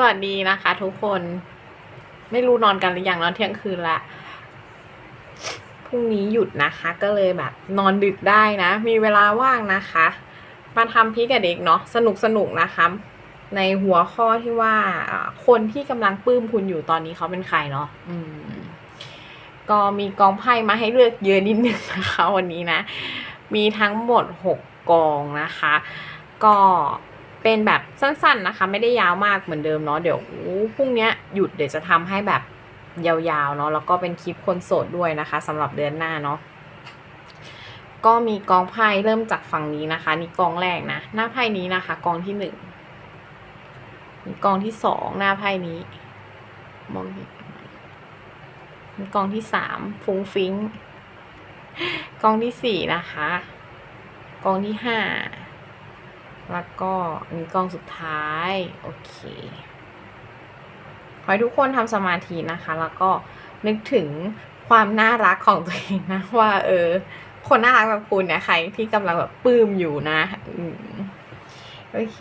สวัสดีนะคะทุกคน ไม่รู้นอนกันหรือยังนอนเที่ยงคืนละพรุ่งนี้หยุดนะคะ ก็เลยแบบ นอนดึกได้นะ มีเวลาว่างนะคะมาทำพีกับเด็กเนาะสนุกสนุกนะคะ ในหัวข้อที่ว่าคนที่กำลังปลื้มคุณอยู่ตอนนี้เขาเป็นใครเนาะอืมก็มีกองไพ่มาให้เลือกเยอะนิดนึงนะคะวันนี้นะ มีทั้งหมด6กองนะคะ ก็ เป็นแบบสั้นๆนะคะ ไม่ได้ยาวมากเหมือนเดิมเนาะเดี๋ยวพรุ่งนี้หยุดเดี๋ยวจะทำให้แบบยาวๆเนาะแล้วก็เป็นคลิปคนโสดด้วยนะคะสำหรับเดือนหน้าเนาะก็มีกองไพ่เริ่มจากฝั่งนี้นะคะ นี่กองแรกนะหน้าไพ่นี้นะคะ กองที่หนึ่งกองที่สองหน้าไพ่นี้มองเห็นกองที่สามฟุ้งฟิ้งกองที่สี่นะคะ กองที่ห้า แล้วก็อันนี้กองสุดท้าย โอเค ขอให้ทุกคนทำสมาธินะคะ แล้วก็นึกถึงความน่ารักของตัวเองนะว่า เออ คนน่ารักแบบคุณเนี่ยใครที่กำลังแบบปลื้มอยู่นะอโอเค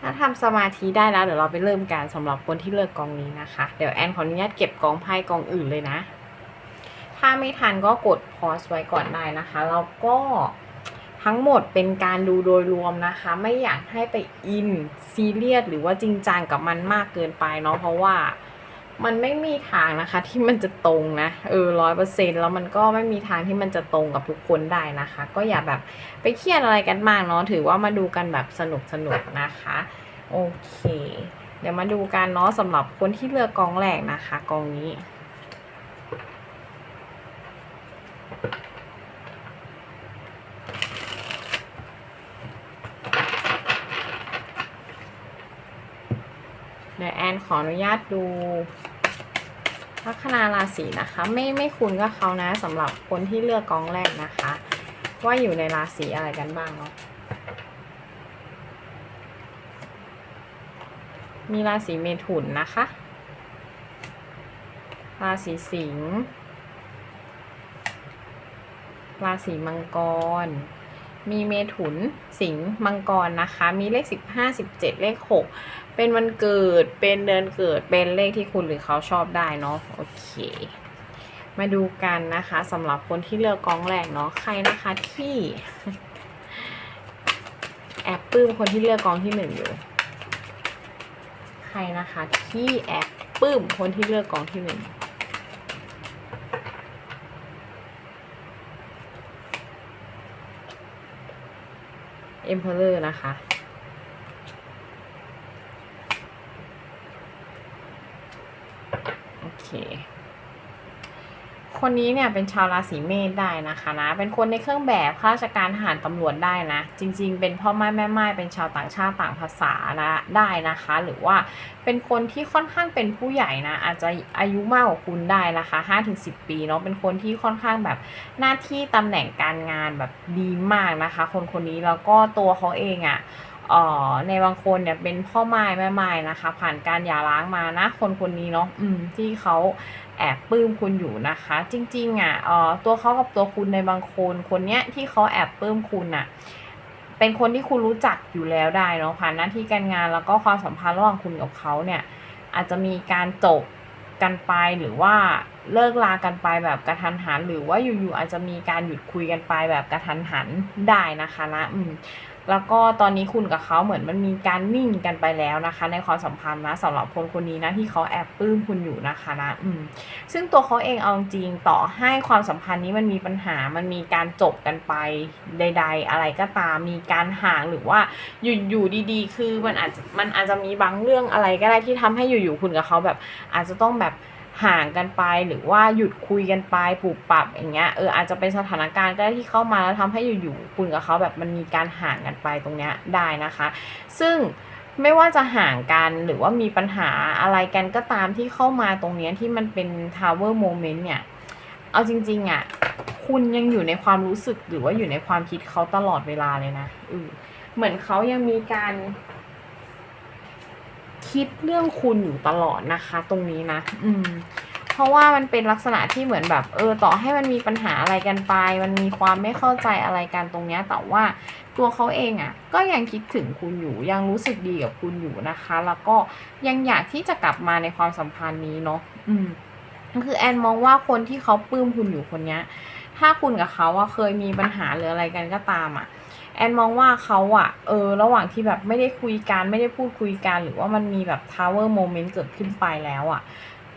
ถ้าทำสมาธิได้แล้วเดี๋ยวเราไปเริ่มกันสำหรับคนที่เลือกกองนี้นะคะ เดี๋ยวแอนขออนุญาตเก็บกองไพ่กองอื่นเลยนะ ถ้าไม่ทันก็กดพอสไว้ก่อนได้นะคะ แล้วก็ ทั้งหมดเป็นการดูโดยรวมนะคะ ไม่อยากให้ไปอินซีเรียสหรือว่าจริงจังกับมันมากเกินไปเนาะเพราะว่ามันไม่มีทางนะคะ ที่มันจะตรงนะเออร้อยเปอร์เซ็นแล้วมันก็ไม่มีทางที่มันจะตรงกับทุกคนได้นะคะ ก็อย่าแบบไปเครียดอะไรกันมากเนาะถือว่ามาดูกันแบบสนุกสนุกๆนะคะ โอเค เดี๋ยวมาดูกันเนาะสำหรับคนที่เลือกกองแรกนะคะ กองนี้ เดี๋ยวแอนขออนุญาตดูลัคนาราศีนะคะ ไม่ไม่คุ้นกับเขานะสำหรับคนที่เลือกกองแรกนะคะ ว่าอยู่ในราศีอะไรกันบ้างเนาะมีราศีเมถุนนะคะ ราศีสิงห์ ราศีมังกร มีเมถุนสิงห์มังกรนะคะ มีเลข 15 17 เลข 6 เป็นวันเกิดเป็นเดือนเกิดเป็นเลขที่คุณหรือเขาชอบได้เนาะโอเค มาดูกันนะคะสำหรับคนที่เลือกกองแรกเนาะใครนะคะที่ แอบปลื้มคนที่เลือกกองที่หนึ่งอยู่ ใครนะคะที่แอบปลื้มคนที่เลือกกองที่หนึ่ง เอ็มเพลเลอร์นะคะ โอเค คนนี้เนี่ยเป็นชาวราศีเมษได้นะคะนะ เป็นคนในเครื่องแบบข้าราชการทหารตำรวจได้นะ จริง ๆ เป็นพ่อไม้แม่ไม้เป็นชาวต่างชาติต่างภาษานะได้นะคะ หรือว่าเป็นคนที่ค่อนข้างเป็นผู้ใหญ่นะ อาจจะอายุมากกว่าคุณได้นะคะ5-10 ปีเนาะเป็นคนที่ค่อนข้างแบบหน้าที่ตำแหน่งการงานแบบดีมากนะคะ คนคนนี้แล้วก็ตัวเขาเองอะ่ะเอ่อในบางคนเนี่ยเป็นพ่อไม้แม่ไม้นะคะ ผ่านการหย่าร้างมานะ คนคนนี้เนาะอืมที่เขา แอบปลื้มคุณอยู่นะคะ จริงๆอะออตัวเขากับตัวคุณในบางคนคนเนี้ยที่เขาแอบปลื้มคุณอะเป็นคนที่คุณรู้จักอยู่แล้วได้เนาะผ่านหน้าที่การงานแล้วก็ความสัมพันธ์ระหว่างคุณกับเขาเนี่ย อาจจะมีการจบกันไปหรือว่าเลิกลากันไปแบบกระทันหัน หรือว่าอยู่ๆอาจจะมีการหยุดคุยกันไปแบบกระทันหันได้นะคะนะอืม แล้วก็ตอนนี้คุณกับเขาเหมือนมันมีการนิ่งกันไปแล้วนะคะ ในความสัมพันธ์นะสำหรับคนคนนี้นะที่เขาแอบปลื้มคุณอยู่นะคะนะอืมซึ่งตัวเขาเองเอาจริงต่อให้ความสัมพันธ์นี้มันมีปัญหามันมีการจบกันไปใด ๆ อะไรก็ตามมีการห่างหรือว่าอยู่อยู่ดีๆ คือมันอาจจะมันอาจจะมีบางเรื่องอะไรก็ได้ที่ทำให้อยู่ๆคุณกับเขาแบบอาจจะต้องแบบ ห่างกันไปหรือว่าหยุดคุยกันไปปรับปรับอย่างเงี้ยเอออาจจะเป็นสถานการณ์ก็ได้ที่เข้ามาแล้วทำให้อยู่ๆคุณกับเขาแบบมันมีการห่างกันไปตรงเนี้ยได้นะคะ ซึ่งไม่ว่าจะห่างกันหรือว่ามีปัญหาอะไรกันก็ตามที่เข้ามาตรงเนี้ยที่มันเป็น tower moment เนี่ย เอาจริงๆอะ คุณยังอยู่ในความรู้สึกหรือว่าอยู่ในความคิดเขาตลอดเวลาเลยนะเออเหมือนเขายังมีการ คิดเรื่องคุณอยู่ตลอดนะคะ ตรงนี้นะ อืมราะว่ามันเป็นลักษณะที่เหมือนแบบ เออ ต่อให้มันมีปัญหาอะไรกันไป มันมีความไม่เข้าใจอะไรกันตรงเนี้ย แต่ว่าตัวเขาเองอะ่ะ ก็ยังคิดถึงคุณอยู่ ยังรู้สึกดีกับคุณอยู่นะคะ แล้วก็ยังอยากที่จะกลับมาในความสัมพันธ์นี้เนาะ อืม คือแอนมองว่าคนที่เขาปลื้มคุณอยู่คนเนี้ย ถ้าคุณกับเขาอะเคยมีปัญหาหรืออะไรกันก็ตามอะ แอนมองว่าเขาอะเออ ระหว่างที่แบบไม่ได้คุยกันไม่ได้พูดคุยกัน หรือว่ามันมีแบบ tower moment เกิดขึ้นไปแล้วอะ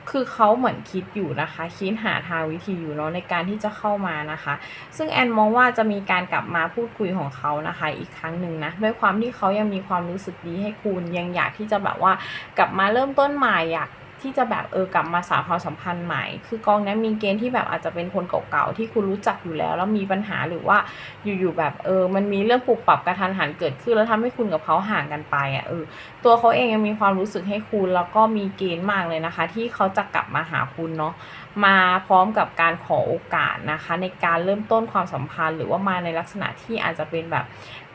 คือเขาเหมือนคิดอยู่นะคะ คิดหาทางวิธีอยู่เนาะในการที่จะเข้ามานะคะ ซึ่งแอนมองว่าจะมีการกลับมาพูดคุยของเขานะคะ อีกครั้งหนึ่งนะด้วยความที่เขายังมีความรู้สึกดีให้คุณยังอยากที่จะแบบว่ากลับมาเริ่มต้นใหม่อยาก ที่จะแบบเออกลับมาสานความสัมพันธ์ใหม่ คือกองนี้มีเกณฑ์ที่แบบอาจจะเป็นคนเก่าๆที่คุณรู้จักอยู่แล้ว แล้วมีปัญหาหรือว่าอยู่ๆแบบเออมันมีเรื่องปรับปรับกระทันหันเกิดขึ้นแล้วทำให้คุณกับเขาห่างกันไปอะเออตัวเขาเองยังมีความรู้สึกให้คุณแล้วก็มีเกณฑ์มากเลยนะคะ ที่เขาจะกลับมาหาคุณเนาะมาพร้อมกับการขอโอกาสนะคะ ในการเริ่มต้นความสัมพันธ์ หรือว่ามาในลักษณะที่อาจจะเป็นแบบ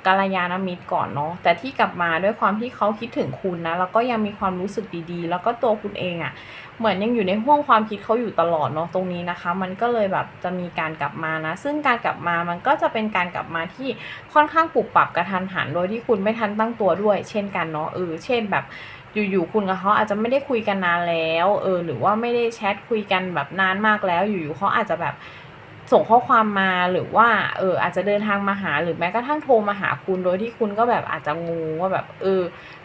กัลยาณมิตรก่อนเนาะแต่ที่กลับมาด้วยความที่เขาคิดถึงคุณนะแล้วก็ยังมีความรู้สึกดีๆ แล้วก็ตัวคุณเองอะ่ะ เหมือนยังอยู่ในห่วงความคิดเขาอยู่ตลอดเนาะตรงนี้นะคะ มันก็เลยแบบจะมีการกลับมานะ ซึ่งการกลับมามันก็จะเป็นการกลับมาที่ค่อนข้างปรับปรับกระทันหันโดยที่คุณไม่ทันตั้งตัวด้วย เช่นกันเนาะเออเช่นแบบอยู่ๆคุณกับเขาอาจจะไม่ได้คุยกันนานแล้วเออหรือว่าไม่ได้แชทคุยกันแบบนานมากแล้ว อยู่ๆเขาอาจจะแบบ ส่งข้อความมาหรือว่าเอออาจจะเดินทางมาหาหรือแม้กระทั่งโทรมาหาคุณโดยที่คุณก็แบบอาจจะงงว่าแบบเออ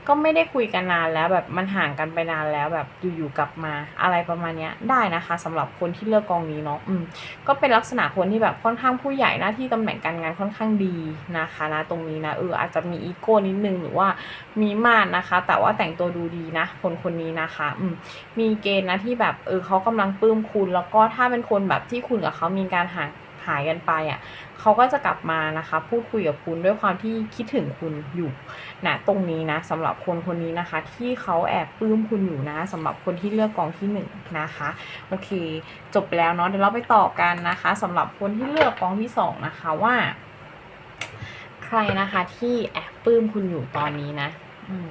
ก็ไม่ได้คุยกันนานแล้วแบบมันห่างกันไปนานแล้วแบบอยู่ๆกลับมาอะไรประมาณนี้ได้นะคะสำหรับคนที่เลือกกองนี้เนาะอืมก็เป็นลักษณะคนที่แบบค่อนข้างผู้ใหญ่หน้าที่ตำแหน่งการงานค่อนข้างดีนะคะนะตรงนี้นะเอออาจจะมีอีโก้นิดนึงหรือว่ามีมาดนะคะ แต่ว่าแต่งตัวดูดีนะ คนคนนี้นะคะอืมมีเกณฑ์นะที่แบบเออเขากำลังปลื้มคุณ แล้วก็ถ้าเป็นคนแบบที่คุณกับเขามีการห่างหายกันไปอะ เขาก็จะกลับมานะคะ พูดคุยกับคุณด้วยความที่คิดถึงคุณอยู่นะตรงนี้นะสำหรับคนคนนี้นะคะ ที่เขาแอบปลื้มคุณอยู่นะสำหรับคนที่เลือกกองที่หนึ่งนะคะโอเค จบแล้วเนาะเดี๋ยวเราไปต่อกันนะคะสำหรับคนที่เลือกกองที่สองนะคะว่า ใครนะคะที่แอบปลื้มคุณอยู่ตอนนี้นะ อืม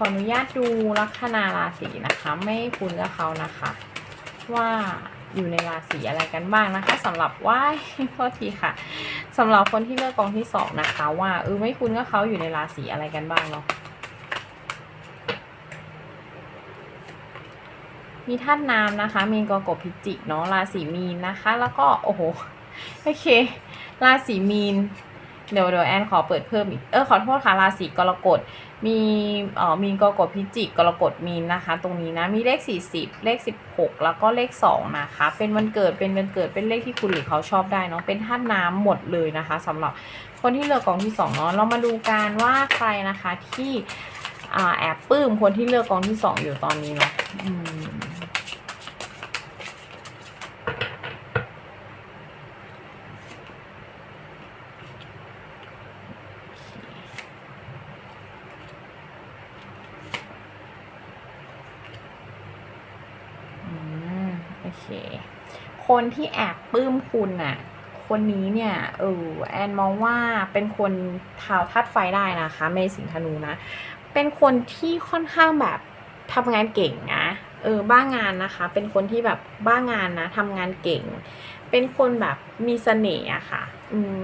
ขออนุญาตดูลัคนาราศีนะคะ ไม่คุ้นกับเขานะคะ ว่าอยู่ในราศีอะไรกันบ้างนะคะสำหรับว่าโทษทีค่ะสำหรับคนที่เลือกกองที่สองนะคะ ว่าเออไม่คุ้นกับเขาอยู่ในราศีอะไรกันบ้างเนาะมีธาตุน้ำนะคะ มีนกกบพิจิกเนาะราศีมีนนะคะ แล้วก็โอ้โหโอเค ราศีมีนเดี๋ยวเดี๋ยวแอนขอเปิดเพิ่มอีกเออขอโทษค่ะราศีกรกฎ มีเอ่อมีนกรกฎพิจิกกรกฎมีนนะคะ ตรงนี้นะมีเลข 40 เลข 16 แล้วก็เลข 2 นะคะ เป็นวันเกิดเป็นวันเกิดเป็นเลขที่คุณหรือเขาชอบได้เนาะเป็นธาตุน้ำหมดเลยนะคะสำหรับคนที่เลือกกองที่2เนาะเรามาดูการว่าใครนะคะที่อแอบปลื้มคนที่เลือกกองที่ 2 อยู่ตอนนี้เนาะอืม อืมโอเคคนที่แอบปลื้มคุณน่ะ คนนี้เนี่ยเออแอนมองว่าเป็นคนทาวทัดไฟได้นะคะเมสิงธนูนะ เป็นคนที่ค่อนข้างแบบทำงานเก่งนะเออบ้างานนะคะ เป็นคนที่แบบบ้างานนะทำงานเก่ง เป็นคนแบบมีเสน่ห์อะค่ะ อืม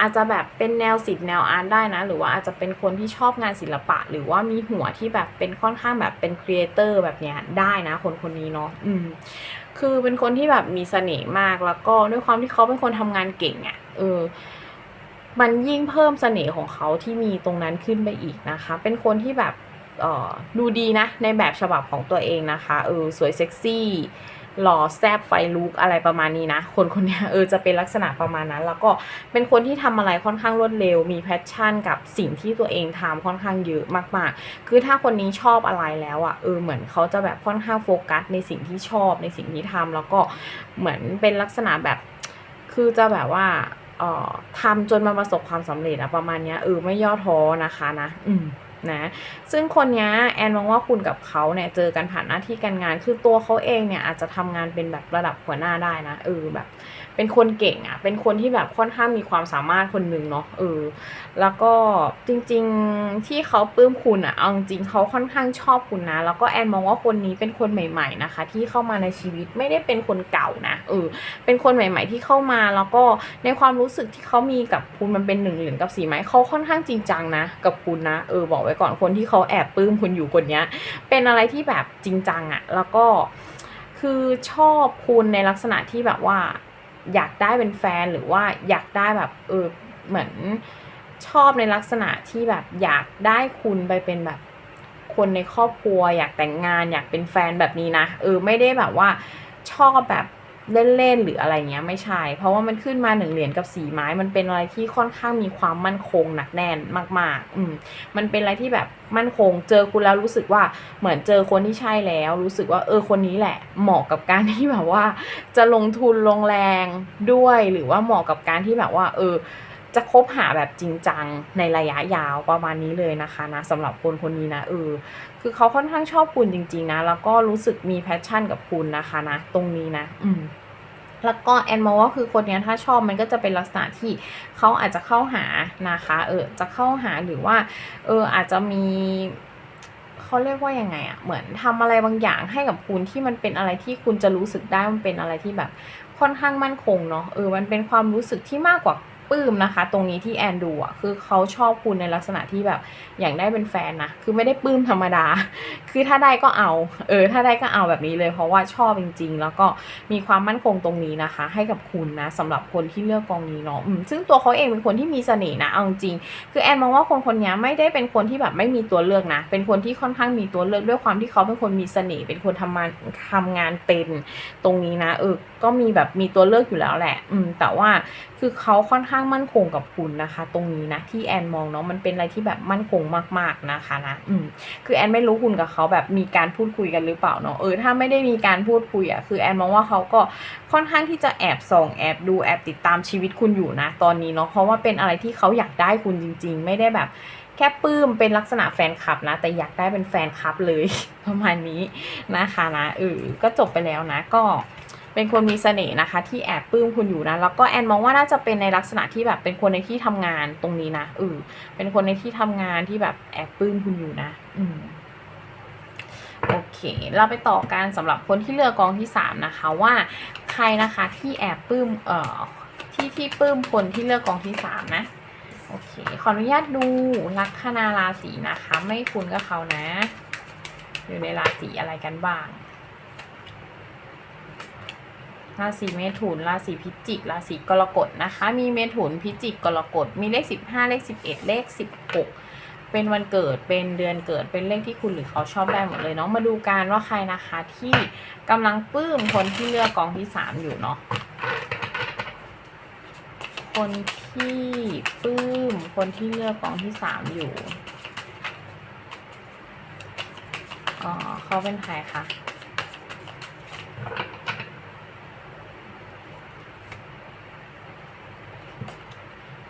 อาจจะแบบเป็นแนวศิลป์แนวอาร์ตได้นะ หรือว่าอาจจะเป็นคนที่ชอบงานศิลปะ หรือว่ามีหัวที่แบบเป็นค่อนข้างแบบเป็นครีเอเตอร์แบบเนี้ยได้นะ คนคนนี้เนาะอืม คือเป็นคนที่แบบมีเสน่ห์มากแล้วก็ด้วยความที่เขาเป็นคนทำงานเก่งอะ่ะเออ มันยิ่งเพิ่มเสน่ห์ของเขาที่มีตรงนั้นขึ้นไปอีกนะคะ เป็นคนที่แบบเออดูดีนะ ในแบบฉบับของตัวเองนะคะ เออ สวยเซ็กซี่ หล่อแซบไฟลุกอะไรประมาณนี้นะ คนคนนี้เออจะเป็นลักษณะประมาณนั้น แล้วก็เป็นคนที่ทำอะไรค่อนข้างรวดเร็ว มีแพชชั่นกับสิ่งที่ตัวเองทำค่อนข้างเยอะมากๆ คือถ้าคนนี้ชอบอะไรแล้วอะ่ะเออเหมือนเขาจะแบบค่อนข้างโฟกัสในสิ่งที่ชอบในสิ่งที่ทำแล้วก็เหมือนเป็นลักษณะแบบคือจะแบบว่าเออทำจนมาประสบความสำเร็จอะประมาณนี้เออไม่ย่อท้อนะคะนะ อืม นะซึ่งคนเนี้ยแอนมองว่าคุณกับเขาเนี่ยเจอกันผ่านหน้าที่การงาน คือตัวเขาเองเนี่ยอาจจะทำงานเป็นแบบระดับหัวหน้าได้นะเออแบบ เป็นคนเก่งอะเป็นคนที่แบบค่อนข้างมีความสามารถคนหนึ่งเนาะเออ แล้วก็จริงๆที่เขาปลื้มคุณอะเอาจริงเขาค่อนข้างชอบคุณนะ แล้วก็แอนมองว่าคนนี้เป็นคนใหม่ๆนะคะ ที่เข้ามาในชีวิตไม่ได้เป็นคนเก่านะเออ เป็นคนใหม่ ๆ ที่เข้ามาแล้วก็ในความรู้สึกที่เขามีกับคุณมันเป็นหนึ่งเหรียญกับสีไม้เขาค่อนข้างจริงจังนะ กับคุณนะเออบอกไว้ก่อนคนที่เขาแอบปลื้มคุณอยู่คนเนี้ย เป็นอะไรที่แบบจริงจังอะแล้วก็คือชอบคุณในลักษณะที่แบบว่า อยากได้เป็นแฟนหรือว่าอยากได้แบบเออเหมือนชอบในลักษณะที่แบบอยากได้คุณไปเป็นแบบคนในครอบครัว อยากแต่งงาน อยากเป็นแฟนแบบนี้นะเออไม่ได้แบบว่าชอบแบบ เล่นๆหรืออะไรเงี้ยไม่ใช่ เพราะว่ามันขึ้นมาหนึ่งเหรียญกับสีไม้ มันเป็นอะไรที่ค่อนข้างมีความมั่นคงหนักแน่นมาก ๆ อืมมันเป็นอะไรที่แบบมั่นคง เจอคุณแล้วรู้สึกว่าเหมือนเจอคนที่ใช่แล้ว รู้สึกว่าเออคนนี้แหละ เหมาะกับการที่แบบว่า จะลงทุนลงแรงด้วยหรือว่าเหมาะกับการที่แบบว่า เออ จะคบหาแบบจริงจังในระยะยาวประมาณนี้เลยนะคะนะสำหรับคนคนนี้นะเออคือเขาค่อนข้างชอบคุณจริง ๆ นะ แล้วก็รู้สึกมีแพชชั่นกับคุณนะคะนะ ตรงนี้นะ อืมแล้วก็แอนมองว่าคือคนนี้ถ้าชอบมันก็จะเป็นลักษณะที่เขาอาจจะเข้าหานะคะ เออจะเข้าหาหรือว่า เอออาจจะมีเขาเรียกว่ายังไงอะเหมือนทำอะไรบางอย่างให้กับคุณที่มันเป็นอะไรที่คุณจะรู้สึกได้มันเป็นอะไรที่แบบค่อนข้างมั่นคงเนาะเออมันเป็นความรู้สึกที่มากกว่า ปลื้มนะคะ ตรงนี้ที่แอนดูอะคือเขาชอบคุณในลักษณะที่แบบอยากได้เป็นแฟนนะคือไม่ได้ปลื้มธรรมดา คือถ้าได้ก็เอา เออ ถ้าได้ก็เอาแบบนี้เลย เพราะว่าชอบจริง ๆ แล้วก็มีความมั่นคงตรงนี้นะคะ ให้กับคุณนะสำหรับคนที่เลือกกองนี้เนาะซึ่งตัวเขาเองเป็นคนที่มีเสน่ห์นะเอาจริงคือแอนมองว่าคนคนนี้ไม่ได้เป็นคนที่แบบไม่มีตัวเลือกนะ เป็นคนที่ค่อนข้างมีตัวเลือกด้วยความที่เขาเป็นคนมีเสน่ห์เป็นคนทำงานทำงานเป็นตรงนี้นะเออก็มีแบบมีตัวเลือกอยู่แล้วแหละ อืมแต่ว่าคือเขาค่อนข้างางมั่นคงกับคุณนะคะ ตรงนี้นะที่แอนมองเนาะมันเป็นอะไรที่แบบมั่นคงมากๆนะคะนะอืมคือแอนไม่รู้คุณกับเขาแบบมีการพูดคุยกันหรือเปล่าเนาะเออถ้าไม่ได้มีการพูดคุยอะ่ะคือแอนมองว่าเขาก็ค่อนข้างที่จะแอบส่องแอบดูแอบติดตามชีวิตคุณอยู่นะตอนนี้เนาะเพราะว่าเป็นอะไรที่เขาอยากได้คุณจริง ๆ ไม่ได้แบบแค่ปลื้มเป็นลักษณะแฟนคลับนะ แต่อยากได้เป็นแฟนคลับเลย ประมาณนี้นะคะนะเออก็จบไปแล้วนะก็ เป็นคนมีเสน่ห์นะคะ ที่แอบปลื้มคุณอยู่นะแล้วก็แอนมองว่าน่าจะเป็นในลักษณะที่แบบเป็นคนในที่ทำงานตรงนี้นะเออเป็นคนในที่ทำงานที่แบบแอบปลื้มคุณอยู่นะ อืมโอเค เราไปต่อกันสำหรับคนที่เลือกกองที่สามนะคะว่าใครนะคะที่แอบปลื้มเอ่อที่ที่ปลื้มคนที่เลือกกองที่สามนะโอเค ขออนุญาตดูลัคนาราศีนะคะ ไม่คุ้นกับเขานะ อยู่ในราศีอะไรกันบ้าง ราศีเมถุนราศีพิจิกราศีกรกฎนะคะ มีเมถุนพิจิกกรกฎมีเลขสิบห้าเลขสิบเลขสิบหกเป็นวันเกิดเป็นเดือนเกิดเป็นเลขที่คุณหรือเขาชอบได้หมดเลยเนาะมาดูกันว่าใครนะคะที่กำลังปลื้มคนที่เลือกกองที่สามอยู่เนาะคนที่ปลื้มคนที่เลือกกองที่สามอยู่อ๋อเขาเป็นใครคะ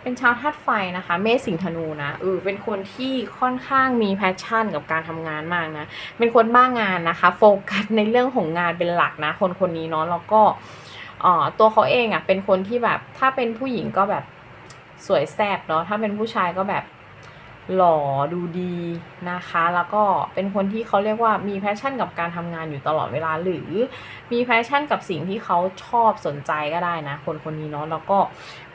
เป็นชาวธาตุไฟนะคะ เมษสิงธนูนะเออเป็นคนที่ค่อนข้างมีแพชชั่นกับการทำงานมากนะ เป็นคนบ้างงานนะคะ โฟกัสในเรื่องของงานเป็นหลักนะ คนคนนี้เนาะแล้วก็อ่อตัวเขาเองอะเป็นคนที่แบบถ้าเป็นผู้หญิงก็แบบสวยแซ่บเนาะถ้าเป็นผู้ชายก็แบบ หล่อดูดีนะคะ แล้วก็เป็นคนที่เขาเรียกว่ามีแพชชั่นกับการทำงานอยู่ตลอดเวลาหรือมีแพชชั่นกับสิ่งที่เขาชอบสนใจก็ได้นะ คนคนนี้เนาะแล้วก็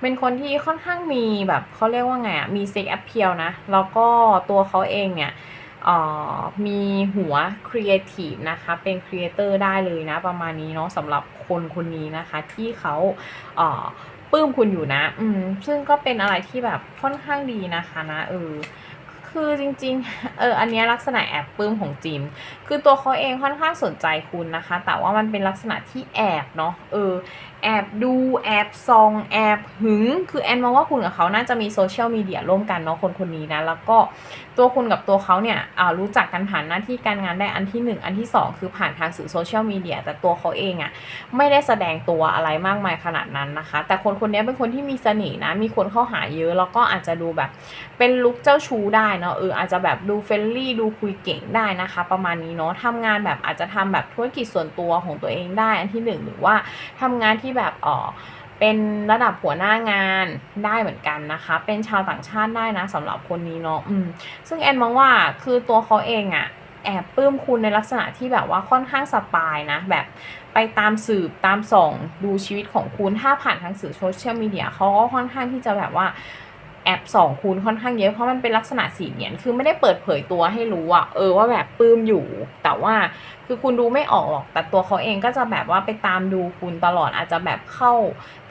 เป็นคนที่ค่อนข้างมีแบบเขาเรียกว่าไงอะมีเซ็กแอปเพียลนะ แล้วก็ตัวเขาเองเนี่ยเอ่อมีหัวครีเอทีฟนะคะ เป็นครีเอเตอร์ได้เลยนะ ประมาณนี้เนาะสำหรับคนคนนี้นะคะ ที่เขาเอ่อ ปลื้มคุณอยู่นะ อืม ซึ่งก็เป็นอะไรที่แบบค่อนข้างดีนะคะนะเออคือจริงๆ เออ อันนี้ลักษณะแอบปลื้มของจิม คือตัวเขาเองค่อนข้างสนใจคุณนะคะ แต่ว่ามันเป็นลักษณะที่แอบเนาะ เออ แอบดูแอบซองแอบหึง คือแอนมองว่าคุณกับเขาน่าจะมีโซเชียลมีเดียร่วมกันเนาะคนคนนี้นะ แล้วก็ตัวคุณกับตัวเขาเนี่ยอ่ารู้จักกันผ่านหน้าที่การงานได้อันที่หนึ่งอันที่สองคือผ่านทางสื่อโซเชียลมีเดียแต่ตัวเขาเองอะ่ะไม่ได้แสดงตัวอะไรมากมายขนาดนั้นนะคะ แต่คนคนนี้เป็นคนที่มีเสน่ห์นะ มีคนเข้าหาเยอะ แล้วก็อาจจะดูแบบเป็นลุคเจ้าชู้ได้เนาะเอออาจจะแบบดูเฟรนลี่ดูคุยเก่งได้นะคะ ประมาณนี้เนาะทำงานแบบอาจจะทำแบบธุรกิจส่วนตัวของตัวเองได้อันที่หนึ่งหรือว่าทำงานที่แบบเออเป็นระดับหัวหน้างานได้เหมือนกันนะคะ เป็นชาวต่างชาติได้นะสำหรับคนนี้เนาะอืมซึ่งแอนมองว่าคือตัวเขาเองอะแอบปลื้มคุณในลักษณะที่แบบว่าค่อนข้างสปายนะ แบบไปตามสืบตามส่องดูชีวิตของคุณ ถ้าผ่านทางสื่อโซเชียลมีเดียเขาก็ค่อนข้างที่จะแบบว่าแอบส่องคุณค่อนข้างเยอะเพราะมันเป็นลักษณะสีเหรียญคือไม่ได้เปิดเผยตัวให้รู้อะเออว่าแบบปลื้มอยู่ แต่ว่าคือคุณดูไม่ออกหรอก แต่ตัวเขาเองก็จะแบบว่าไปตามดูคุณตลอดอาจจะแบบเข้า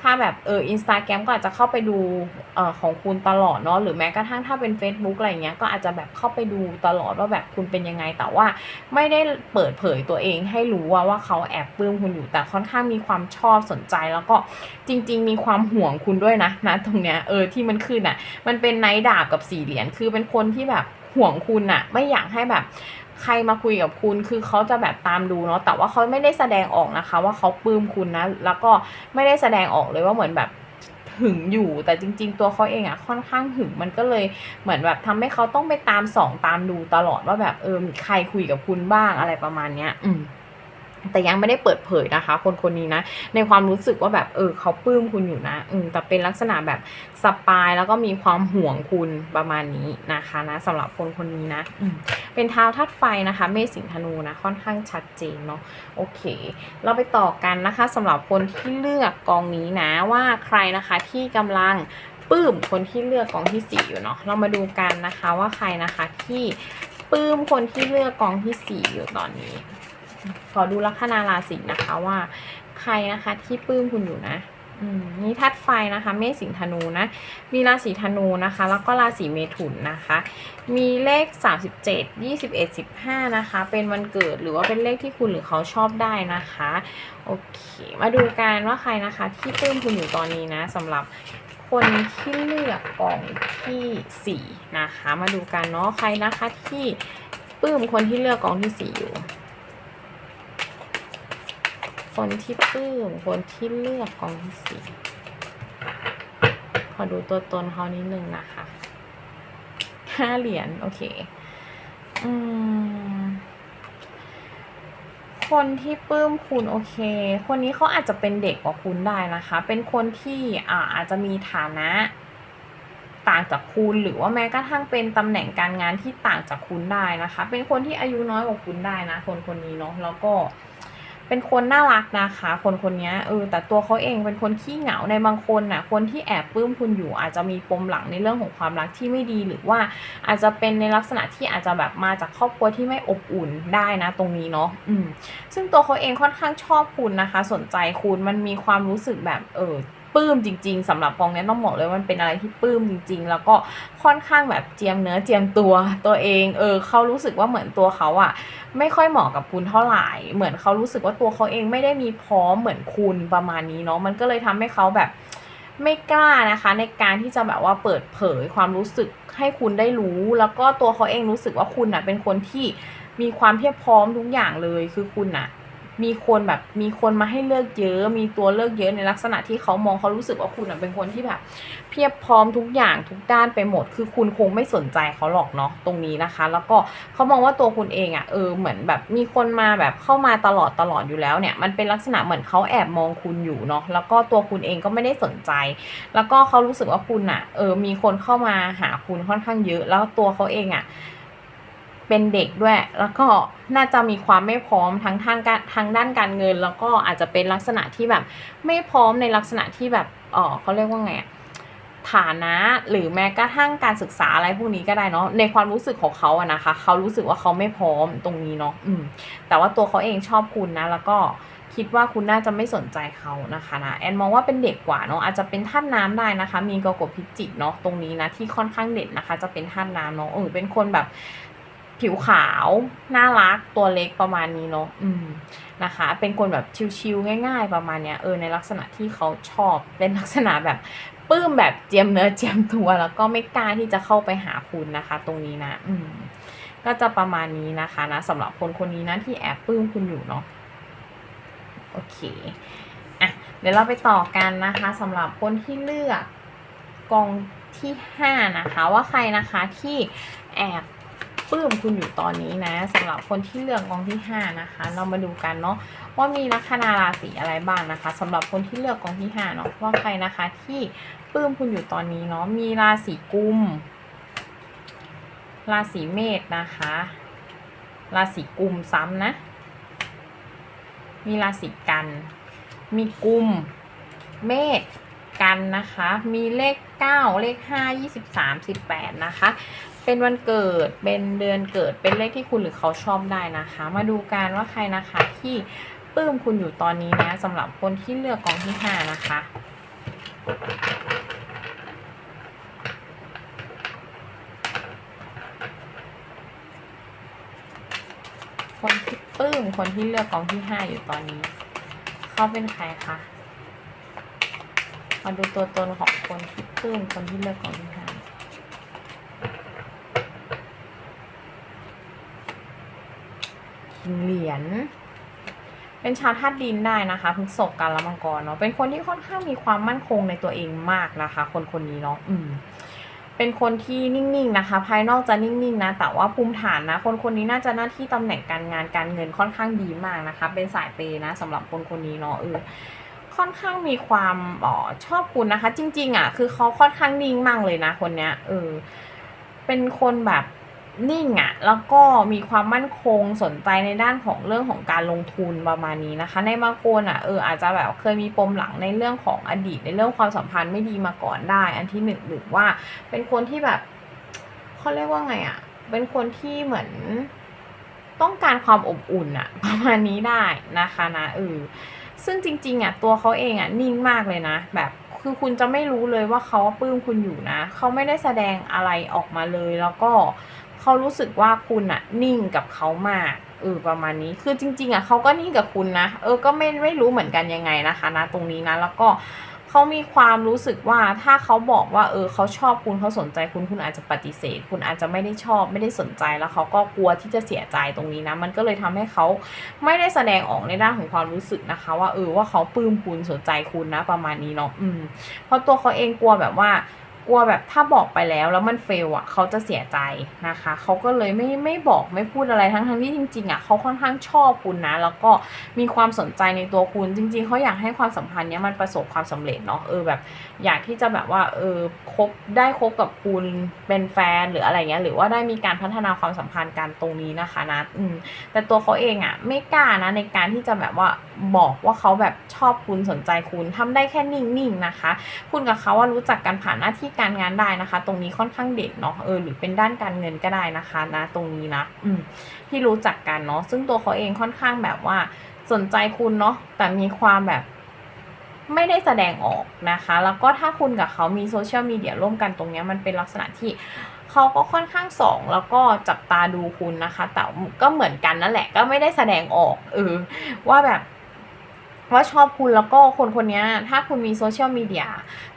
ถ้าแบบเอออินสตาแกรมก็อาจจะเข้าไปดูเอ่อของคุณตลอดเนาะหรือแม้กระทั่งถ้าเป็น Facebook อะไรเงี้ยก็อาจจะแบบเข้าไปดูตลอดว่าแบบคุณเป็นยังไง แต่ว่าไม่ได้เปิดเผยตัวเองให้รู้ว่าว่าเขาแอบปลื้มคุณอยู่แต่ค่อนข้างมีความชอบสนใจแล้วก็จริง ๆ มีความห่วงคุณด้วยนะนะตรงเนี้ยเออที่มันขึ้นอะ มันเป็นไนท์ดาบกับสี่เหรียญคือเป็นคนที่แบบห่วงคุณอะไม่อยากให้แบบ ใครมาคุยกับคุณคือเขาจะแบบตามดูเนาะแต่ว่าเขาไม่ได้แสดงออกนะคะ ว่าเขาปลื้มคุณนะ แล้วก็ไม่ได้แสดงออกเลยว่าเหมือนแบบหึงอยู่แต่จริง ๆ ตัวเขาเองอะค่อนข้างหึงมันก็เลยเหมือนแบบทำให้เขาต้องไปตามส่องตามดูตลอดว่าแบบเออมีใครคุยกับคุณบ้างอะไรประมาณเนี้ย อืม แต่ยังไม่ได้เปิดเผยนะคะ คนคนนี้นะ ในความรู้สึกว่าแบบเออเขาปลื้มคุณอยู่นะอืมแต่เป็นลักษณะแบบสปายแล้วก็มีความห่วงคุณประมาณนี้นะคะนะสำหรับคนคนนี้นะอืมเป็นเท้าทัดไฟนะคะ เมษสิงธนูนะค่อนข้างชัดเจนเนาะโอเค เราไปต่อกันนะคะสำหรับคนที่เลือกกองนี้นะว่าใครนะคะที่กำลังปลื้มคนที่เลือกกองที่สี่อยู่เนาะเรามาดูกันนะคะว่าใครนะคะที่ปลื้มคนที่เลือกกองที่สี่อยู่ตอนนี้ ขอดูลัคนาราศีนะคะว่า ใครนะคะที่ปลื้มคุณอยู่นะนี่ธาตุไฟนะคะเมษสิงห์ธนูนะ มีราศีธนูนะคะ แล้วก็ราศีเมถุนนะคะ มีเลข 37 21 15 นะคะ เป็นวันเกิดหรือว่าเป็นเลขที่คุณหรือเขาชอบได้นะคะ โอเค มาดูกันว่าใครนะคะที่ปลื้มคุณอยู่ตอนนี้นะสำหรับคนที่เลือกกล่องที่สี่นะคะ มาดูกันเนาะใครนะคะที่ปลื้มคนที่เลือกกล่องที่สี่อยู่ คนที่ปลื้มคนที่เลือกกองที่สี่ขอดูตัวตนเขานิดนึงนะคะห้าเหรียญโอเค อืม คนที่ปลื้มคุณโอเค คนนี้เขาอาจจะเป็นเด็กกว่าคุณได้นะคะ เป็นคนที่อ่าอาจจะมีฐานะต่างจากคุณหรือว่าแม้กระทั่งเป็นตำแหน่งการงานที่ต่างจากคุณได้นะคะ เป็นคนที่อายุน้อยกว่าคุณได้นะ คนคนนี้เนาะแล้วก็ เป็นคนน่ารักนะคะ คนคนนี้เออแต่ตัวเขาเองเป็นคนขี้เหงาในบางคนน่ะคนที่แอบปลื้มคุณอยู่ อาจจะมีปมหลังในเรื่องของความรักที่ไม่ดี หรือว่าอาจจะเป็นในลักษณะที่อาจจะแบบมาจากครอบครัวที่ไม่อบอุ่นได้นะ ตรงนี้เนาะอืมซึ่งตัวเขาเองค่อนข้างชอบคุณนะคะ สนใจคุณมันมีความรู้สึกแบบเออ ปลื้มจริง ๆสำหรับกองนี้ต้องบอกเลยมันเป็นอะไรที่ปลื้มจริง ๆ แล้วก็ค่อนข้างแบบเจียมเนื้อเจียมตัวตัวเองเออเขารู้สึกว่าเหมือนตัวเขาอะไม่ค่อยเหมาะกับคุณเท่าไหร่ เหมือนเขารู้สึกว่าตัวเขาเองไม่ได้มีพร้อมเหมือนคุณประมาณนี้เนาะมันก็เลยทำให้เขาแบบไม่กล้านะคะ ในการที่จะแบบว่าเปิดเผยความรู้สึกให้คุณได้รู้ แล้วก็ตัวเขาเองรู้สึกว่าคุณน่ะเป็นคนที่มีความเพียบพร้อมทุกอย่างเลยคือคุณน่ะ มีคนแบบมีคนมาให้เลือกเยอะ มีตัวเลือกเยอะในลักษณะที่เขามองเขารู้สึกว่าคุณเป็นคนที่แบบ เพียบพร้อมทุกอย่างทุกด้านไปหมด คือคุณคงไม่สนใจเขาหรอกเนาะตรงนี้นะคะ แล้วก็เขามองว่าตัวคุณเองอะ่ะเออเหมือนแบบมีคนมาแบบเข้ามาตลอดตลอดอยู่แล้วเนี่ยมันเป็นลักษณะเหมือนเขาแอบมองคุณอยู่เนาะแล้วก็ตัวคุณเองก็ไม่ได้สนใจ แล้วก็เขารู้สึกว่าคุณอะ่ะเออมีคนเข้ามาหาคุณค่อนข้างเยอะ แล้วตัวเขาเองอะ่ะ เป็นเด็กด้วย แล้วก็น่าจะมีความไม่พร้อมทั้งทางการทางด้านการเงิน แล้วก็อาจจะเป็นลักษณะที่แบบไม่พร้อมในลักษณะที่แบบเออเขาเรียกว่าไงฐานะหรือแม้กระทั่งการศึกษาอะไรพวกนี้ก็ได้เนาะในความรู้สึกของเขาอะนะคะ เขารู้สึกว่าเขาไม่พร้อมตรงนี้เนาะอืม แต่ว่าตัวเขาเองชอบคุณนะ แล้วก็คิดว่าคุณน่าจะไม่สนใจเขานะคะนะแอนมองว่าเป็นเด็กกว่าเนาะอาจจะเป็นท่านน้ำได้นะคะ มีกกฎพิจิกเนาะตรงนี้นะที่ค่อนข้างเด่นนะคะ จะเป็นท่านน้ำเนาะเออเป็นคนแบบ ผิวขาว น่ารักตัวเล็กประมาณนี้เนาะอืมนะคะ เป็นคนแบบชิวๆง่าย ๆ ประมาณเนี้ยเออในลักษณะที่เขาชอบเป็นลักษณะแบบปลื้มแบบเจียมเนื้อเจียมตัวแล้วก็ไม่กล้าที่จะเข้าไปหาคุณนะคะ ตรงนี้นะอืมก็จะประมาณนี้นะคะนะสำหรับคนคนนี้นะที่แอบปลื้มคุณอยู่เนาะโอเคอะเดี๋ยวเราไปต่อกันนะคะสำหรับคนที่เลือกกองที่ห้านะคะ ว่าใครนะคะที่แอบ ปลื้มคุณอยู่ตอนนี้นะสำหรับคนที่เลือกกองที่ห้านะคะ เรามาดูกันเนาะว่ามีลัคนาราศีอะไรบ้างนะคะสำหรับคนที่เลือกกองที่ห้าเนาะว่าใครนะคะที่ปลื้มคุณอยู่ตอนนี้เนาะมีราศีกุม ราศีเมษนะคะ ราศีกุมซ้ำนะ มีราศีกัน มีกุม เมษกันนะคะ มีเลข 9 เลข 5 23 18 นะคะ เป็นวันเกิด เป็นเดือนเกิด เป็นเลขที่คุณหรือเขาชอบได้นะคะ มาดูกันว่าใครนะคะที่ปลื้มคุณอยู่ตอนนี้นะสำหรับคนที่เลือกกองที่5นะคะคนที่ปลื้มคนที่เลือกกองที่ห้าอยู่ตอนนี้ เขาเป็นใครคะ มาดูตัวตนของคนที่ปลื้มคนที่เลือกกองที่ห้าคิ งเหรียญเป็นชาวธาตุดินได้นะคะพฤษภกันละมังกรเนาะเป็นคนที่ค่อนข้างมีความมั่นคงในตัวเองมากนะคะ คนคนนี้เนาะอืมเป็นคนที่นิ่งๆนะคะ ภายนอกจะนิ่งๆนะแต่ว่าภูมิฐานนะ คนคนนี้น่าจะหน้าที่ตำแหน่งการงานการเงินค่อนข้างดีมากนะคะ เป็นสายเปย์นะสำหรับคนคนนี้เนาะเออค่อนข้างมีความอ๋อชอบคุณนะคะ จริง ๆอะคือเขาค่อนข้างนิ่งมากเลยนะ คนเนี้ยเออเป็นคนแบบ นิ่งอะ่ะแล้วก็มีความมั่นคงสนใจในด้านของเรื่องของการลงทุนประมาณนี้นะคะ ในบางคนอะ่ะเอออาจจะแบบเคยมีปมหลังในเรื่องของอดีต ในเรื่องความสัมพันธ์ไม่ดีมาก่อนได้ อันที่หนึ่งหรือว่าเป็นคนที่แบบเขาเรียกว่าไงอะ่ะ เป็นคนที่เหมือนต้องการความอบอุ่นอะประมาณนี้ได้นะคะนะเออซึ่งจริงๆอะตัวเขาเองอะนิ่งมากเลยนะ แบบคือคุณจะไม่รู้เลยว่าเขาปลื้มคุณอยู่นะ เขาไม่ได้แสดงอะไรออกมาเลย แล้วก็ เขารู้สึกว่าคุณอะนิ่งกับเขามากเออประมาณนี้คือจริง ๆอะเขาก็นิ่งกับคุณนะเออก็ไม่ไม่รู้เหมือนกันยังไงนะคะนะตรงนี้นะแล้วก็เขามีความรู้สึกว่าถ้าเขาบอกว่า เออเขาชอบคุณเขาสนใจคุณคุณอาจจะปฏิเสธ คุณอาจจะไม่ได้ชอบไม่ได้สนใจแล้วเขาก็กลัวที่จะเสียใจตรงนี้นะ มันก็เลยทำให้เขาไม่ได้แสดงออกในด้านของความรู้สึกนะคะ ว่าเออว่าเขาปลื้มคุณสนใจคุณนะ ประมาณนี้เนาะอืมเพราะตัวเขาเองกลัวแบบว่า ลัวแบบถ้าบอกไปแล้วแล้วมันเฟลอะเขาจะเสียใจนะคะเขาก็เลยไม่ไม่บอกไม่พูดอะไรทั้งทั้งที่จริงๆอะเขาค่อนข้างชอบคุณนะ แล้วก็มีความสนใจในตัวคุณ จริง ๆเขาอยากให้ความสัมพันธ์เนี้ยมันประสบความสำเร็จเนาะเออแบบ อยากที่จะแบบว่าเออคบได้คบกับคุณเป็นแฟนหรืออะไรเงี้ยหรือว่าได้มีการพัฒนาความสัมพันธ์กันตรงนี้นะคะนะอืมแต่ตัวเขาเองอะไม่กล้านะในการที่จะแบบว่า บอกว่าเขาแบบชอบคุณสนใจคุณทำได้แค่นิ่งๆนะคะ คุณกับเขาว่ารู้จักกันผ่านหน้าที่การงานได้นะคะ ตรงนี้ค่อนข้างเด่นเนาะเออหรือเป็นด้านการเงินก็ได้นะคะนะตรงนี้นะอืมที่รู้จักกันเนาะซึ่งตัวเขาเองค่อนข้างแบบว่าสนใจคุณเนาะแต่มีความแบบไม่ได้แสดงออกนะคะ แล้วก็ถ้าคุณกับเขามีโซเชียลมีเดียร่วมกันตรงนี้มันเป็นลักษณะที่เขาก็ค่อนข้างสองแล้วก็จับตาดูคุณนะคะ แต่ก็เหมือนกันนั่นแหละก็ไม่ได้แสดงออกเออว่าแบบ ว่าชอบคุณแล้วก็คนคนนี้ถ้าคุณมีโซเชียลมีเดีย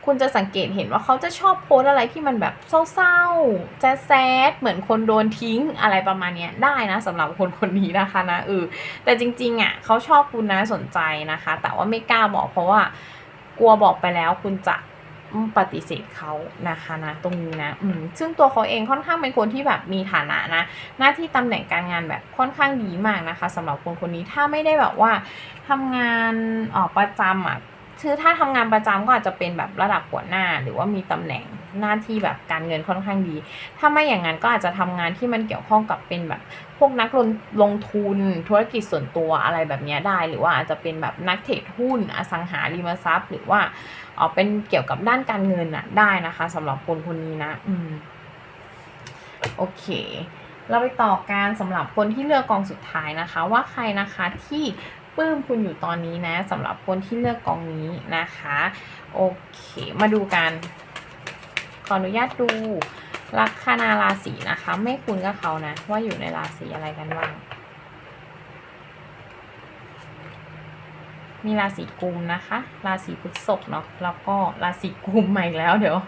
คุณจะสังเกตเห็นว่าเขาจะชอบโพสอะไรที่มันแบบเศร้าๆแซดเหมือนคนโดนทิ้งอะไรประมาณนี้ได้นะสำหรับคนคนนี้นะคะนะเออแต่จริงๆอะเขาชอบคุณนะสนใจนะคะ แต่ว่าไม่กล้าบอกเพราะว่ากลัวบอกไปแล้วคุณจะ ปฏิเสธเขานะคะนะตรงนี้นะอืมซึ่งตัวเขาเองค่อนข้างเป็นคนที่แบบมีฐานะนะ หน้าที่ตำแหน่งการงานแบบค่อนข้างดีมากนะคะสำหรับคนคนนี้ถ้าไม่ได้แบบว่าทำงานออกประจำอะคือถ้าทำงานประจำก็อาจจะเป็นแบบระดับหัวหน้า หรือว่ามีตำแหน่งหน้าที่แบบการเงินค่อนข้างดี ถ้าไม่อย่างนั้นก็อาจจะทำงานที่มันเกี่ยวข้องกับเป็นแบบ พวกนักลงลงทุนธุรกิจส่วนตัวอะไรแบบนี้ได้ หรือว่าอาจจะเป็นแบบนักเทรดหุ้นอสังหาริมทรัพย์ หรือว่า ออเป็นเกี่ยวกับด้านการเงินอะได้นะคะสำหรับคนคนนี้นะ อืมโอเค เราไปต่อการสำหรับคนที่เลือกกองสุดท้ายนะคะ ว่าใครนะคะที่ปลื้มคุณอยู่ตอนนี้นะสำหรับคนที่เลือกกองนี้นะคะ โอเค มาดูกัน ขออนุญาตดูลัคนาราศีนะคะ ไม่คุณกับเขานะ ว่าอยู่ในราศีอะไรกันบ้าง มีราศีกุมนะคะ ราศีพฤษภเนาะแล้วก็ราศีกุมใหม่แล้วเดี๋ยว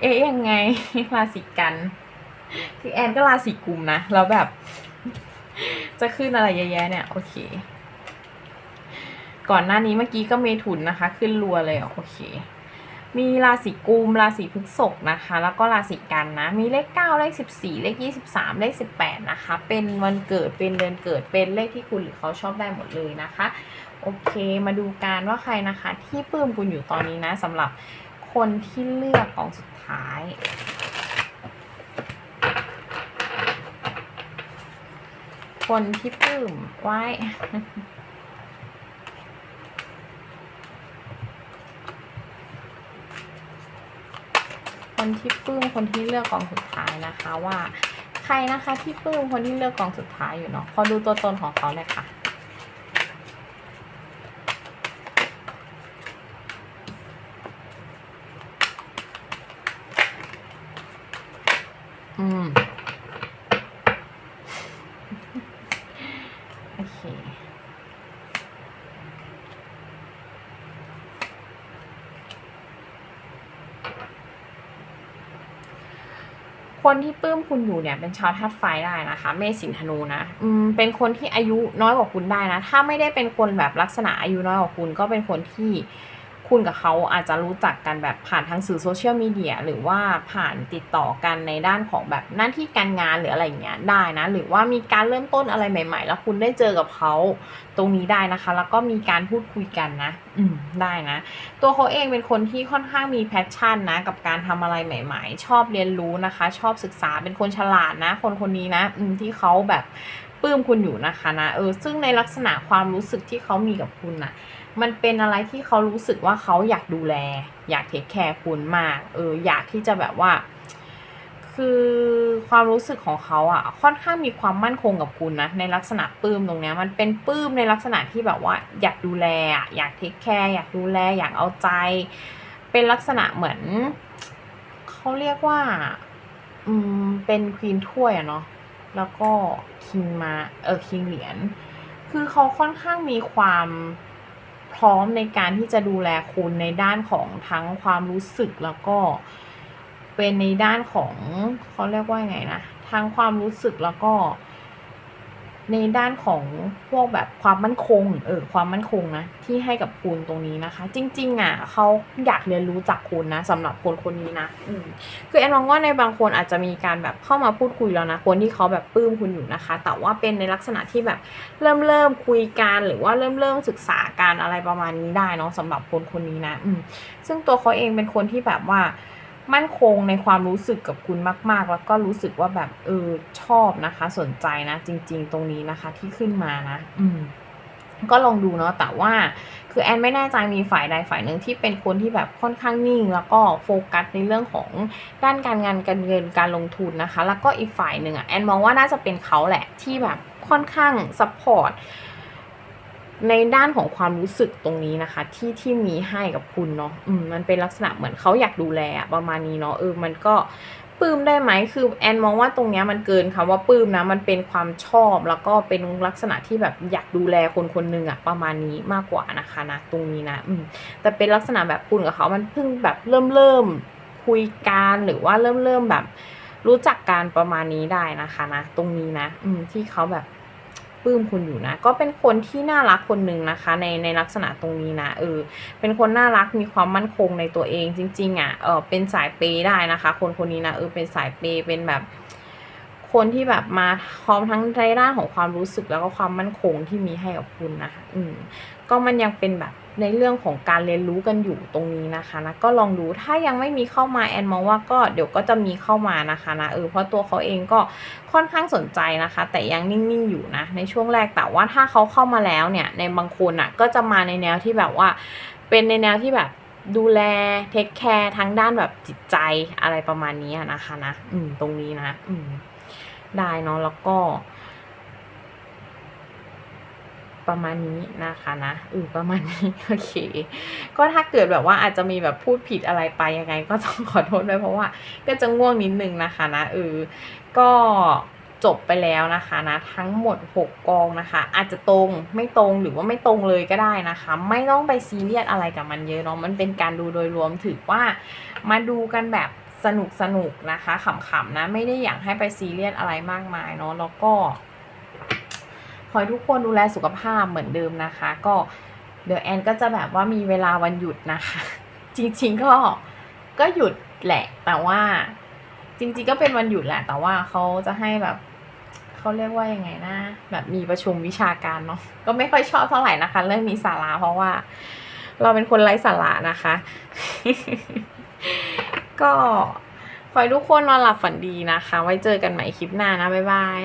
เอ๊ะยังไง ราศีกันคือแอนก็ราศีกุมนะแล้วแบบ จะขึ้นอะไรเยอะแยะเนี่ย โอเค ก่อนหน้านี้เมื่อกี้ก็เมถุนนะคะ ขึ้นรัวเลยอะโอเค มีราศีกุมราศีพฤษภนะคะ แล้วก็ราศีกันนะ มีเลข9เลข14เลข23เลข18นะคะ เป็นวันเกิดเป็นเดือนเกิดเป็นเลขที่คุณหรือเขาชอบได้หมดเลยนะคะ โอเค มาดูกันว่าใครนะคะที่ปลื้มคุณอยู่ตอนนี้นะสำหรับคนที่เลือกกองสุดท้าย คนที่ปลื้มไว้คนที่ปลื้มคนที่เลือกกองสุดท้ายนะคะว่า ใครนะคะที่ปลื้มคนที่เลือกกองสุดท้ายอยู่เนาะขอดูตัวตนของเขาเลยค่ะ โอเค คนที่ปลื้มคุณอยู่เนี่ย เป็นชาวธาตุไฟได้นะคะ เมษสิงธนูนะ อืม เป็นคนที่อายุน้อยกว่าคุณได้นะ ถ้าไม่ได้เป็นคนแบบลักษณะอายุน้อยกว่าคุณก็เป็นคนที่ คุณกับเขาอาจจะรู้จักกันแบบผ่านทางสื่อโซเชียลมีเดียหรือว่าผ่านติดต่อกันในด้านของแบบหน้าที่การงานหรืออะไรอย่างเงี้ยได้นะ หรือว่ามีการเริ่มต้นอะไรใหม่ ๆ แล้วคุณได้เจอกับเขาตรงนี้ได้นะคะ แล้วก็มีการพูดคุยกันนะ อืมได้นะ ตัวเขาเองเป็นคนที่ค่อนข้างมีแพชชั่นนะ กับการทำอะไรใหม่ ๆ ชอบเรียนรู้นะคะ ชอบศึกษาเป็นคนฉลาดนะ คนคนนี้นะ อืมที่เขาแบบ ปลื้มคุณอยู่นะคะนะเออซึ่งในลักษณะความรู้สึกที่เขามีกับคุณน่ะ มันเป็นอะไรที่เขารู้สึกว่าเขาอยากดูแล อยากเทคแคร์คุณมากเอออยากที่จะแบบว่า คือความรู้สึกของเขาอะ ค่อนข้างมีความมั่นคงกับคุณนะในลักษณะปลื้มตรงเนี้ยมันเป็นปลื้มในลักษณะที่แบบว่า อยากดูแลอะอยากเทคแคร์อยากดูแลอยากเอาใจ เป็นลักษณะเหมือนเขาเรียกว่า อืมเป็นควีนถ้วยอะเนาะ แล้วก็คิงมาเออคิงเหรียญคือเขาค่อนข้างมีความพร้อมในการที่จะดูแลคุณในด้านของทั้งความรู้สึกแล้วก็เป็นในด้านของเขาเรียกว่าไงนะทั้งความรู้สึกแล้วก็ ในด้านของพวกแบบความมั่นคงเออความมั่นคงนะที่ให้กับคุณตรงนี้นะคะ จริง ๆอะเขาอยากเรียนรู้จากคุณนะสำหรับคนคนนี้นะอืมคือแอนมองว่าในบางคนอาจจะมีการแบบเข้ามาพูดคุยแล้วนะคนที่เขาแบบปลื้มคุณอยู่นะคะ แต่ว่าเป็นในลักษณะที่แบบเริ่มเริ่มคุยกันหรือว่าเริ่มเริ่มศึกษาการอะไรประมาณนี้ได้เนาะสำหรับคนคนนี้นะอืมซึ่งตัวเขาเองเป็นคนที่แบบว่า มั่นคงในความรู้สึกกับคุณมาก ๆ แล้วก็รู้สึกว่าแบบเออชอบนะคะ สนใจนะ จริง ๆ ตรงนี้นะคะที่ขึ้นมานะ อืมก็ลองดูเนาะแต่ว่าคือแอนไม่แน่ใจมีฝ่ายใดฝ่ายหนึ่งที่เป็นคนที่แบบค่อนข้างนิ่ง แล้วก็โฟกัสในเรื่องของด้านการงานการเงินการลงทุนนะคะ แล้วก็อีกฝ่ายหนึ่งอะแอนมองว่าน่าจะเป็นเขาแหละที่แบบค่อนข้างซัพพอร์ต ในด้านของความรู้สึกตรงนี้นะคะ ที่ที่มีให้กับคุณเนาะอืมมันเป็นลักษณะเหมือนเขาอยากดูแลประมาณนี้เนาะเออมันก็ปลื้มได้ไหมคือแอนมองว่าตรงเนี้ยมันเกินคำว่าปลื้มนะมันเป็นความชอบแล้วก็เป็นลักษณะที่แบบอยากดูแลคนคนหนึ่งอะประมาณนี้มากกว่านะคะนะตรงนี้นะอืมแต่เป็นลักษณะแบบคุณกับเขามันเพิ่งแบบเริ่มเริ่มคุยกันหรือว่าเริ่มเริ่มแบบรู้จักการประมาณนี้ได้นะคะนะตรงนี้นะ อืมที่เขาแบบ ปลื้มคุณอยู่นะ ก็เป็นคนที่น่ารักคนหนึ่งนะคะ ในในลักษณะตรงนี้นะเออเป็นคนน่ารักมีความมั่นคงในตัวเองจริงๆอะเออเป็นสายเปย์ได้นะคะ คนคนนี้นะเออเป็นสายเปย์เป็นแบบคนที่แบบมาพร้อมทั้งในด้านของความรู้สึกแล้วก็ความมั่นคงที่มีให้กับคุณนะคะ อืม ก็มันยังเป็นแบบในเรื่องของการเรียนรู้กันอยู่ตรงนี้นะคะนะก็ลองดูถ้ายังไม่มีเข้ามาแอนมองว่าก็เดี๋ยวก็จะมีเข้ามานะคะนะเออเพราะตัวเขาเองก็ค่อนข้างสนใจนะคะ แต่ยังนิ่งๆอยู่นะในช่วงแรกแต่ว่าถ้าเขาเข้ามาแล้วเนี่ยในบางคนอะก็จะมาในแนวที่แบบว่า เป็นในแนวที่แบบดูแลเทคแคร์ทั้งด้านแบบจิตใจอะไรประมาณนี้นะคะนะอืมตรงนี้นะอืมได้เนาะแล้วก็ ประมาณนี้นะคะนะเออประมาณนี้โอเค ก็ถ้าเกิดแบบว่าอาจจะมีแบบพูดผิดอะไรไปยังไง ก็ต้องขอโทษด้วยเพราะว่า ก็จะง่วงนิดนึงนะคะนะเออก็จบไปแล้วนะคะนะทั้งหมด 6 กองนะคะ อาจจะตรงไม่ตรงหรือว่าไม่ตรงเลยก็ได้นะคะ ไม่ต้องไปซีเรียสอะไรกับมันเยอะเนาะมันเป็นการดูโดยรวมถือว่ามาดูกันแบบสนุกสนุกนะคะขำๆนะไม่ได้อยากให้ไปซีเรียสอะไรมากมายเนาะแล้วก็ อให้ทุกคนดูแลสุขภาพเหมือนเดิมนะคะ ก็เดี๋ยวแอนก็จะแบบว่ามีเวลาวันหยุดนะคะ จริงๆก็ก็หยุดแหละ แต่ว่าจริงๆก็เป็นวันหยุดแหละ แต่ว่าเขาจะให้แบบเขาเรียกว่ายังไงนะแบบมีประชุมวิชาการเนาะก็ไม่ค่อยชอบเท่าไหร่นะคะ เรื่องมีสาระเพราะว่า เราเป็นคนไร้สาระนะคะ ก็ขอให้ทุกคนนอนหลับฝันดีนะคะ ไว้เจอกันใหม่คลิปหน้านะ บ๊ายบาย